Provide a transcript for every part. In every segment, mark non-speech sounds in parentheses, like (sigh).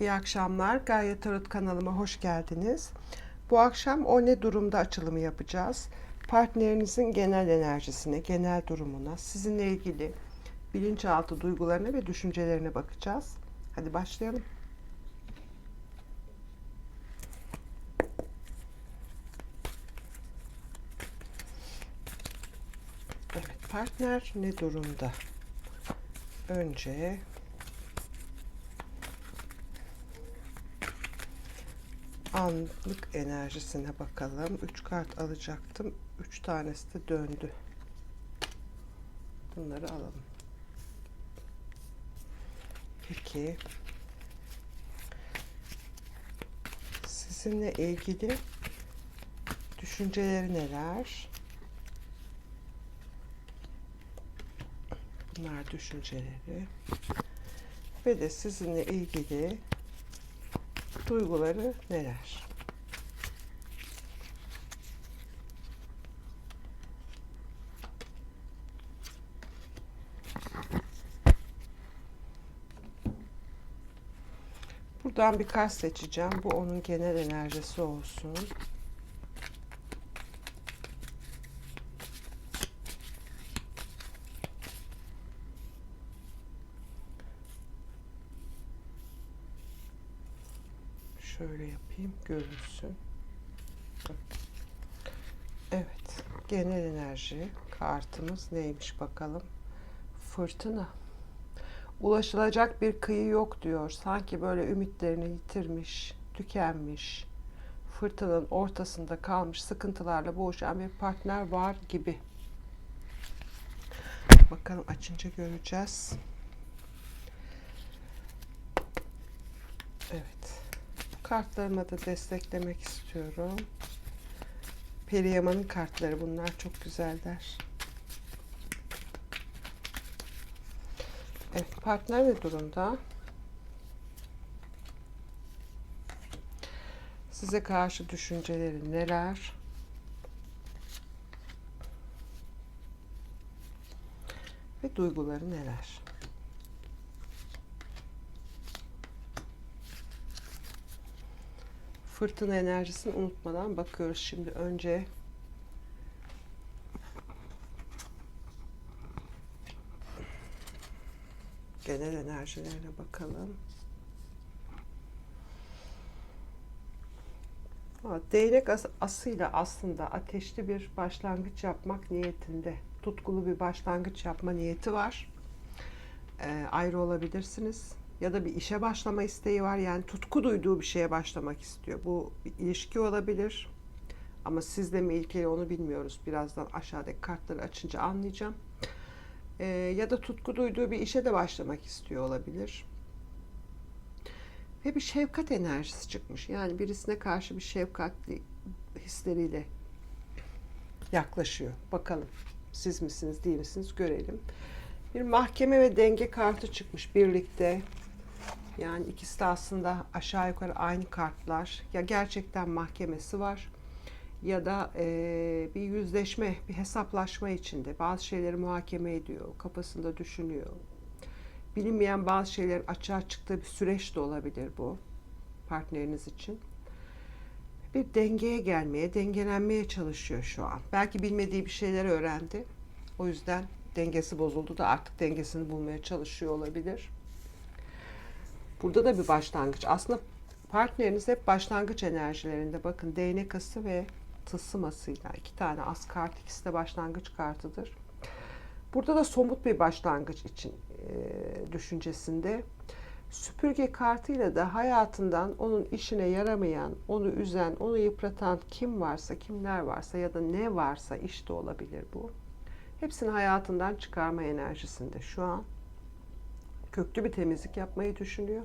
İyi akşamlar. Gaye Tarot kanalıma hoş geldiniz. Bu akşam o ne durumda açılımı yapacağız. Partnerinizin genel enerjisine, genel durumuna, sizinle ilgili bilinçaltı duygularına ve düşüncelerine bakacağız. Hadi başlayalım. Evet, partner ne durumda? Önce anlık enerjisine bakalım. 3 kart alacaktım. 3 tanesi de döndü. Bunları alalım. Peki sizinle ilgili düşünceleri neler? Bunlar düşünceleri. Ve de sizinle ilgili duyguları neler? Buradan bir kart seçeceğim. Bu onun genel enerjisi olsun. Şöyle yapayım görünsün. Evet. Genel enerji kartımız neymiş bakalım. Fırtına. Ulaşılacak bir kıyı yok diyor. Sanki böyle ümitlerini yitirmiş, tükenmiş, fırtınanın ortasında kalmış, sıkıntılarla boğuşan bir partner var gibi. Bakalım açınca göreceğiz. Evet. Kartlarıma da desteklemek istiyorum. Periyaman'ın kartları bunlar çok güzeller. Evet, partner ne durumda? Size karşı düşünceleri neler? Ve duyguları neler? Fırtına enerjisini unutmadan bakıyoruz. Şimdi önce genel enerjilerine bakalım. Değnek as- asıyla aslında ateşli bir başlangıç yapmak niyetinde, tutkulu bir başlangıç yapma niyeti var. Ee, ayrı olabilirsiniz ya da bir işe başlama isteği var. Yani tutku duyduğu bir şeye başlamak istiyor. Bu bir ilişki olabilir. Ama sizle mi ilgili onu bilmiyoruz. Birazdan aşağıdaki kartları açınca anlayacağım. Ee, ya da tutku duyduğu bir işe de başlamak istiyor olabilir. Ve bir şefkat enerjisi çıkmış. Yani birisine karşı bir şefkatli hisleriyle yaklaşıyor. Bakalım siz misiniz değil misiniz görelim. Bir mahkeme ve denge kartı çıkmış birlikte. Yani ikisi de aslında aşağı yukarı aynı kartlar. Ya gerçekten mahkemesi var ya da eee, bir yüzleşme, bir hesaplaşma içinde. Bazı şeyleri muhakeme ediyor, kafasında düşünüyor. Bilinmeyen bazı şeylerin açığa çıktığı bir süreç de olabilir bu partneriniz için. Bir dengeye gelmeye, dengelenmeye çalışıyor şu an. Belki bilmediği bir şeyler öğrendi. O yüzden dengesi bozuldu da artık dengesini bulmaya çalışıyor olabilir. Burada da bir başlangıç. Aslında partneriniz hep başlangıç enerjilerinde. Bakın değnek ası ve tılsımasıyla iki tane as kart ikisi de başlangıç kartıdır. Burada da somut bir başlangıç için e, düşüncesinde. Süpürge kartıyla da hayatından onun işine yaramayan, onu üzen, onu yıpratan kim varsa, kimler varsa ya da ne varsa işte olabilir bu. Hepsini hayatından çıkarma enerjisinde şu an. Köklü bir temizlik yapmayı düşünüyor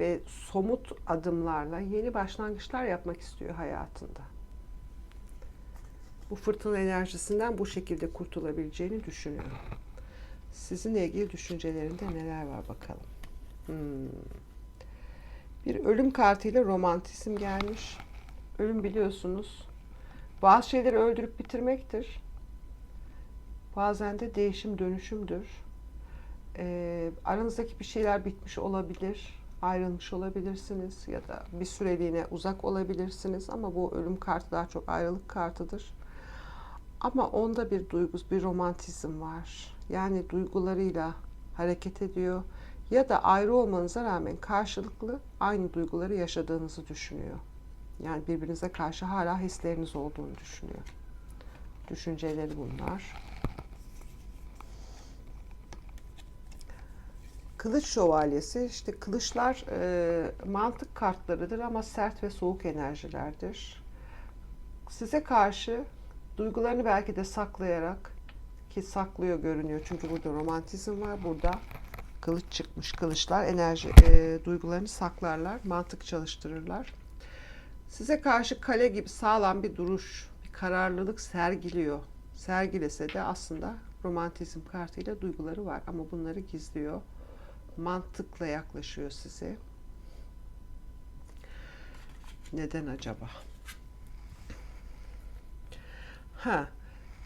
ve somut adımlarla yeni başlangıçlar yapmak istiyor hayatında. Bu fırtına enerjisinden bu şekilde kurtulabileceğini düşünüyorum. Sizinle ilgili düşüncelerinde neler var bakalım. Hmm. Bir ölüm kartıyla romantizm gelmiş. Ölüm biliyorsunuz bazı şeyleri öldürüp bitirmektir. Bazen de değişim dönüşümdür. Ee, aranızdaki bir şeyler bitmiş olabilir ayrılmış olabilirsiniz ya da bir süreliğine uzak olabilirsiniz ama bu ölüm kartı daha çok ayrılık kartıdır. Ama onda bir duygu, bir romantizm var. Yani duygularıyla hareket ediyor ya da ayrı olmanıza rağmen karşılıklı aynı duyguları yaşadığınızı düşünüyor. Yani birbirinize karşı hala hisleriniz olduğunu düşünüyor. Düşünceleri bunlar. Kılıç şövalyesi işte kılıçlar e, mantık kartlarıdır ama sert ve soğuk enerjilerdir. Size karşı duygularını belki de saklayarak ki saklıyor görünüyor çünkü burada romantizm var burada kılıç çıkmış kılıçlar enerji e, duygularını saklarlar mantık çalıştırırlar. Size karşı kale gibi sağlam bir duruş bir kararlılık sergiliyor. Sergilese de aslında romantizm kartıyla duyguları var ama bunları gizliyor mantıkla yaklaşıyor size neden acaba Ha,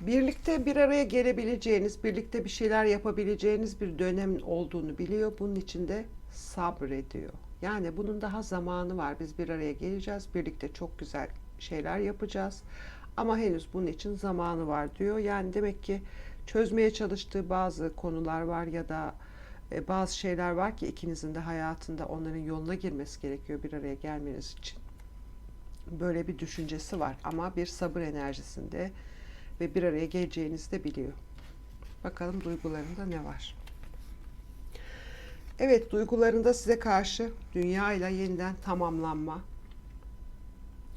birlikte bir araya gelebileceğiniz, birlikte bir şeyler yapabileceğiniz bir dönem olduğunu biliyor. Bunun için de sabrediyor. Yani bunun daha zamanı var. Biz bir araya geleceğiz, birlikte çok güzel şeyler yapacağız. Ama henüz bunun için zamanı var diyor. Yani demek ki çözmeye çalıştığı bazı konular var ya da e, bazı şeyler var ki ikinizin de hayatında onların yoluna girmesi gerekiyor bir araya gelmeniz için böyle bir düşüncesi var ama bir sabır enerjisinde ve bir araya geleceğinizi de biliyor. Bakalım duygularında ne var? Evet, duygularında size karşı dünya ile yeniden tamamlanma,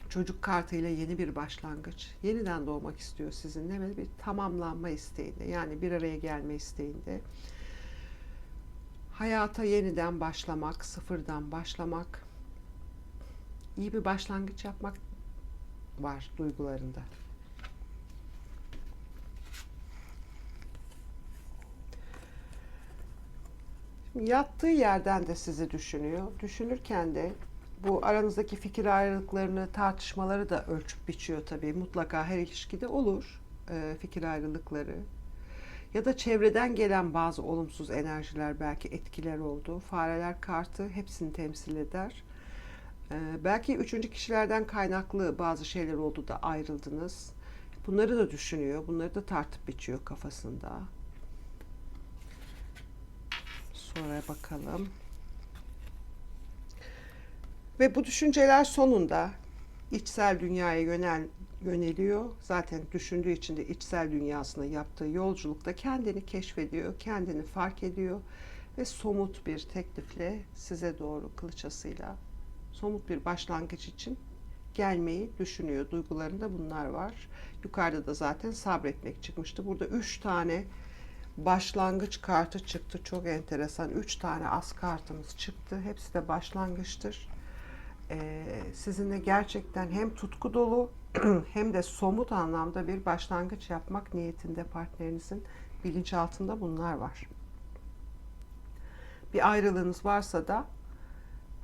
çocuk kartıyla yeni bir başlangıç, yeniden doğmak istiyor sizinle ve bir tamamlanma isteğinde, yani bir araya gelme isteğinde. Hayata yeniden başlamak, sıfırdan başlamak, iyi bir başlangıç yapmak var duygularında. Yattığı yerden de sizi düşünüyor. Düşünürken de bu aranızdaki fikir ayrılıklarını, tartışmaları da ölçüp biçiyor tabii. Mutlaka her ilişkide olur e, fikir ayrılıkları. Ya da çevreden gelen bazı olumsuz enerjiler belki etkiler oldu. Fareler kartı hepsini temsil eder. Ee, belki üçüncü kişilerden kaynaklı bazı şeyler oldu da ayrıldınız. Bunları da düşünüyor, bunları da tartıp biçiyor kafasında. Sonra bakalım. Ve bu düşünceler sonunda içsel dünyaya yönel, yöneliyor. Zaten düşündüğü için de içsel dünyasına yaptığı yolculukta kendini keşfediyor, kendini fark ediyor ve somut bir teklifle size doğru kılıçasıyla somut bir başlangıç için gelmeyi düşünüyor. Duygularında bunlar var. Yukarıda da zaten sabretmek çıkmıştı. Burada üç tane başlangıç kartı çıktı. Çok enteresan. Üç tane as kartımız çıktı. Hepsi de başlangıçtır. Ee, sizinle gerçekten hem tutku dolu (clears throat) hem de somut anlamda bir başlangıç yapmak niyetinde partnerinizin bilinçaltında bunlar var. Bir ayrılığınız varsa da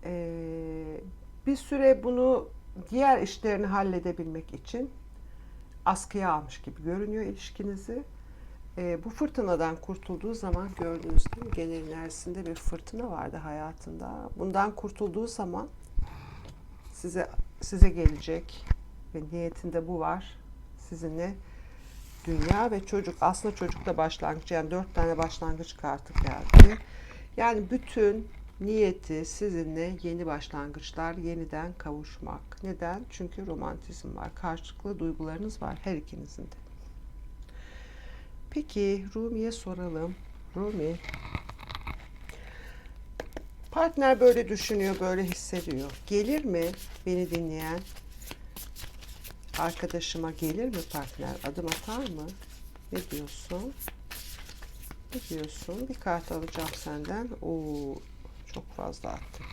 ee, bir süre bunu diğer işlerini halledebilmek için askıya almış gibi görünüyor ilişkinizi. Ee, bu fırtınadan kurtulduğu zaman gördüğünüz gibi genel enerjisinde bir fırtına vardı hayatında. Bundan kurtulduğu zaman size size gelecek ve niyetinde bu var. Sizinle dünya ve çocuk aslında çocukla başlangıç yani dört tane başlangıç kartı geldi. Yani bütün niyeti sizinle yeni başlangıçlar, yeniden kavuşmak. Neden? Çünkü romantizm var. Karşılıklı duygularınız var her ikinizin de. Peki Rumi'ye soralım. Rumi. Partner böyle düşünüyor, böyle hissediyor. Gelir mi beni dinleyen arkadaşıma gelir mi partner? Adım atar mı? Ne diyorsun? Ne diyorsun? Bir kart alacağım senden. Oo, çok fazla attım.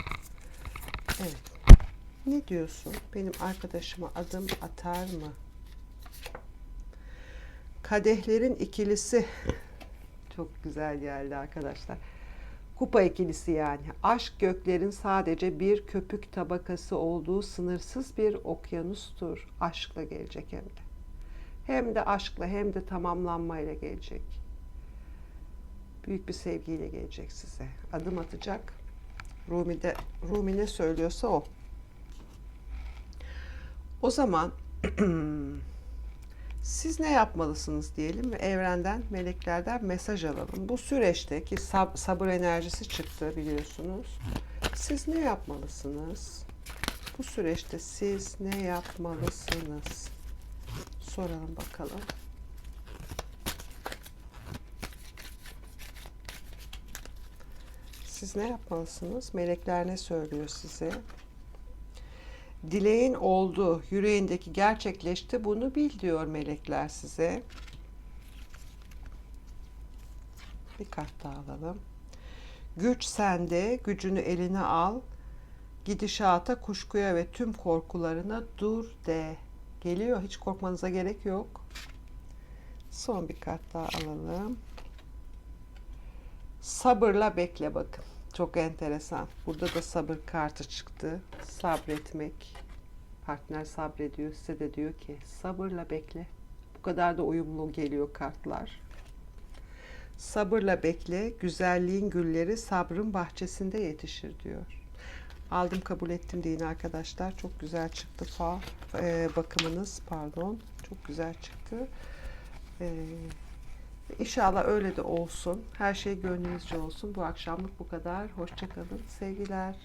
Evet. Ne diyorsun? Benim arkadaşıma adım atar mı? Kadehlerin ikilisi. (laughs) Çok güzel geldi arkadaşlar. Kupa ikilisi yani. Aşk göklerin sadece bir köpük tabakası olduğu sınırsız bir okyanustur. Aşkla gelecek hem de. Hem de aşkla hem de tamamlanmayla gelecek. Büyük bir sevgiyle gelecek size. Adım atacak Rumi de Rumi ne söylüyorsa o. O zaman (clears throat) siz ne yapmalısınız diyelim ve evrenden, meleklerden mesaj alalım. Bu süreçte ki sab- sabır enerjisi çıktı biliyorsunuz. Siz ne yapmalısınız? Bu süreçte siz ne yapmalısınız? Soralım bakalım. Siz ne yapmalısınız? Melekler ne söylüyor size? Dileğin oldu, yüreğindeki gerçekleşti. Bunu bil diyor melekler size. Bir kart daha alalım. Güç sende, gücünü eline al. Gidişata, kuşkuya ve tüm korkularına dur de. Geliyor, hiç korkmanıza gerek yok. Son bir kart daha alalım. Sabırla bekle bakın. Çok enteresan. Burada da sabır kartı çıktı. Sabretmek. Partner sabrediyor. Size de diyor ki sabırla bekle. Bu kadar da uyumlu geliyor kartlar. Sabırla bekle. Güzelliğin gülleri sabrın bahçesinde yetişir diyor. Aldım kabul ettim deyin arkadaşlar. Çok güzel çıktı fa e, bakımınız pardon. Çok güzel çıktı. E, İnşallah öyle de olsun. Her şey gönlünüzce olsun. Bu akşamlık bu kadar. Hoşçakalın. Sevgiler.